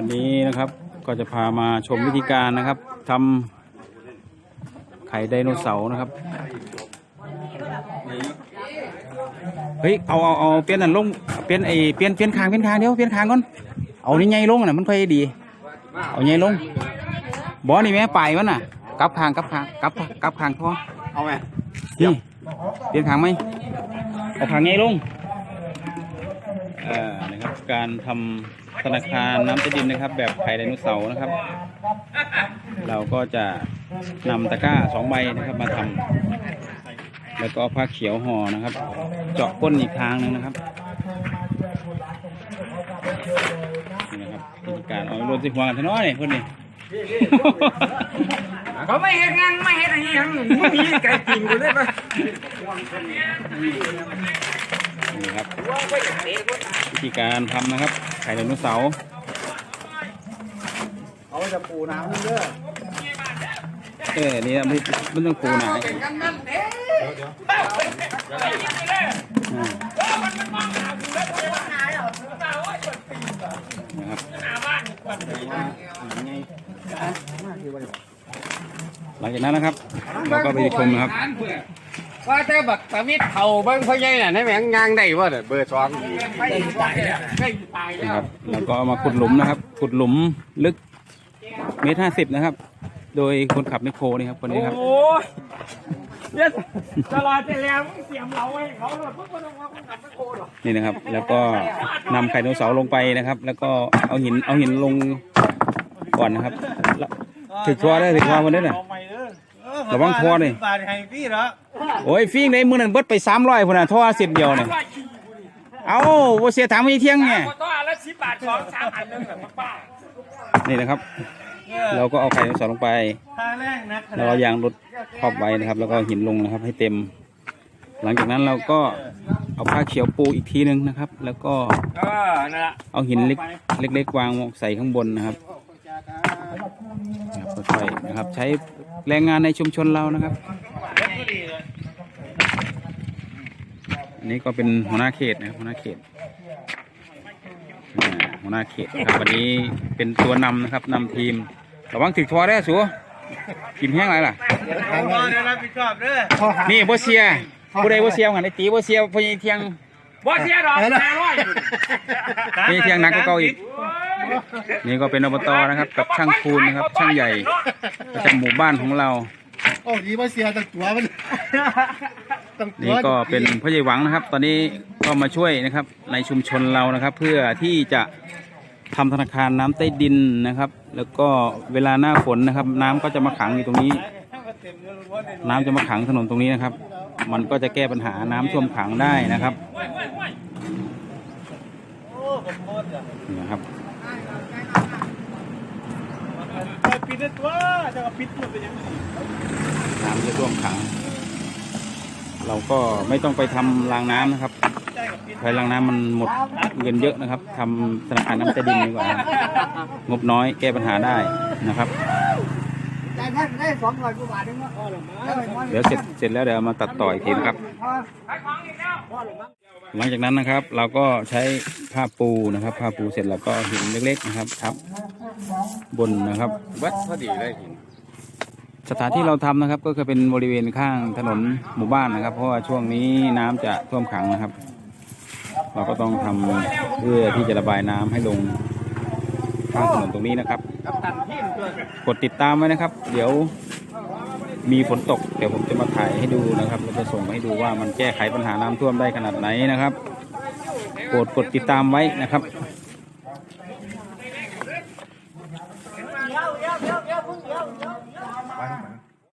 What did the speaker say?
วันนี้นะครับก็จะพามาชมวิธีการนะครับทำไข่ไดโนเสาร์นะครับเฮ้ยเอาเอาเอาเปลี่ยนอันลงเปลี่ยนไอเปลี่ยนเปลี่ยนคางเปลี่ยนคางเดี๋ยวเปลี่ยนคางก่อนเอานี่ไงลงน่ะมันค่อยดี เอาไงลงบอนี่แม่ไปมันน่ะกลับคางกลับคางกลับกลับคางพอเอาไหมนี่เปลี่ยนคางไหมเอาคางไงลงเอ่อนะครับการทำ ธนาคารน้ำใต้ดินนะครับ แบบไข่ไดโนเสาร์นะครับ เราก็จะนำตะกร้าสองใบนะครับมาทำแล้วก็เอาผ้าเขียวห่อนะครับ เจาะก้นอีกทางหนึงนะครับนี่นะครับวิธีการเอาโรนสิหัวกันเท่าน้อยนี่คนนี้เขาไม่เห็นงานไม่เห็นอะไรยังมึงมีไก่กินกูได้ปะนี่ครับ วิธีการทำนะครับ ไข่ไดโนเสาร์เอาไว้จะปูน้ำนี่เด้อเออนี่นะมันมันต้องปูหนาอ่านะครับหลังจากนั้นนะครับ เราก็ไปชมนะครับ ว่าแต่บักตะวิทเข่าเบิ้งพ่อใหญ่น่ะในแหมงยางได้บ่เนี่ยเบอร์สองไม่ตายแล้วไม่ตายนะแล้ควรับแล้วก็เอามาขุดหลุมนะครับ ขุดหลุมลึกเมตรห้าสิบนะครับ โดยคนขับไมคโครนี่ครับคนนี้ครับโอ้ยเนี่ยตลอดไปแล้วมึงเสียมเราไว้เขาเลยพวกมันต้องมาคนขับไม่โคหรอกนี่นะครับ แล้วก็นำไข่ไดโนเสาร์ลงไปนะครับ แล้วก็เอาหินเอาหินลงก่อนนะครับแล้วถึกทัวได้ถึกทัวมันได้น่ะระวังทัวร์นี่บาทให้พี่เหรอ โอ้ยฟิงในมือนั่นเบิดไปสามร้อยพุ่นน่ะทัวสิบเดียวเนี่ยเอาโเสียถามไม่เที่ยงไงตัวละสิบบาทสองสามอันนึงแบบป้านี่นะครับ เราก็เอาไข่ไดโนเสาร์ลงไปทางแรกนะแล้วเรายางรถครอบไว้นะครับ แล้วก็หินลงนะครับ ให้เต็ม หลังจากนั้นเราก็เอาผ้าเขียวปูอีกทีนึงนะครับ แล้วก็เออนั่นแหละเอาหินเล็กเล็กๆวางใส่ข้างบนนะครับนะครับค่อยๆนะครับ ใช้แรงงานในชุมชนเรานะครับ นนี้ก็เป็นหัวหน้าเขตนะครับหัวหน้าเขตอ่าหัวหน้าเขตนะครับวันนี้เป็นตัวนำนะครับนำทีมระวังถึกทอได้อสัวกินแห้งไรล่ะพ่อได้รับผิดชอบเด้อนี่บ่เสียผู้ใดบ่เสียกันไอ้ตีบ่เสียพอยังเที่ยงบ่เสียดอกห้าร้อยพอยังเที่ยงหนักกว่าเก่าอีกนี่ก็เป็นอบตนะครับ กับช่างคูณนะครับ ช่างใหญ่ประจำหมู่บ้านของเราโอ้ดีมาเสียตั้งตัวมันตั้งตัวนี่ก็เป็นพ่อใหญ่หวังนะครับ ตอนนี้ก็มาช่วยนะครับ ในชุมชนเรานะครับ เพื่อที่จะทำธนาคารน้ำใต้ดินนะครับ แล้วก็เวลาหน้าฝนนะครับ น้ำก็จะมาขังอยู่ตรงนี้ น้ำจะมาขังถนนตรงนี้นะครับ มันก็จะแก้ปัญหาน้ำท่วมขังได้นะครับนี่นะครับปิดตัวจะปิดมันเป็นยังไง น้ำจะท่วมขัง เราก็ไม่ต้องไปทำรางน้ำนะครับไปรางน้ำมันหมดเงินเยอะนะครับทำธนาคารน้ำใต้ดินดีกว่างบน้อยแก้ปัญหาได้นะครับได้ได้ได้สอเดี๋ยวเสร็จเสร็จแล้วเดี๋ยวมาตัดต่ออีกทีนะครับหลังจากนั้นนะครับ เราก็ใช้ผ้าปูนะครับผ้าปูเสร็จแล้วก็หินเล็กๆนะครับทับบนนะครับวัดพอดีเลยหิน สถานที่เราทำนะครับก็คือเป็นบริเวณข้างถนนหมู่บ้านนะครับ เพราะว่าช่วงนี้น้ำจะท่วมขังนะครับ เราก็ต้องทำเพื่อที่จะระบายน้ำให้ลงข้างถนนตรงนี้นะครับ กดติดตามไว้นะครับ เดี๋ยวมีฝนตก เดี๋ยวผมจะมาถ่ายให้ดูนะครับแล้วจะส่งมาให้ดูว่ามันแก้ไขปัญหาน้ำท่วมได้ขนาดไหนนะครับโปรดกดติดตามไว้นะครับ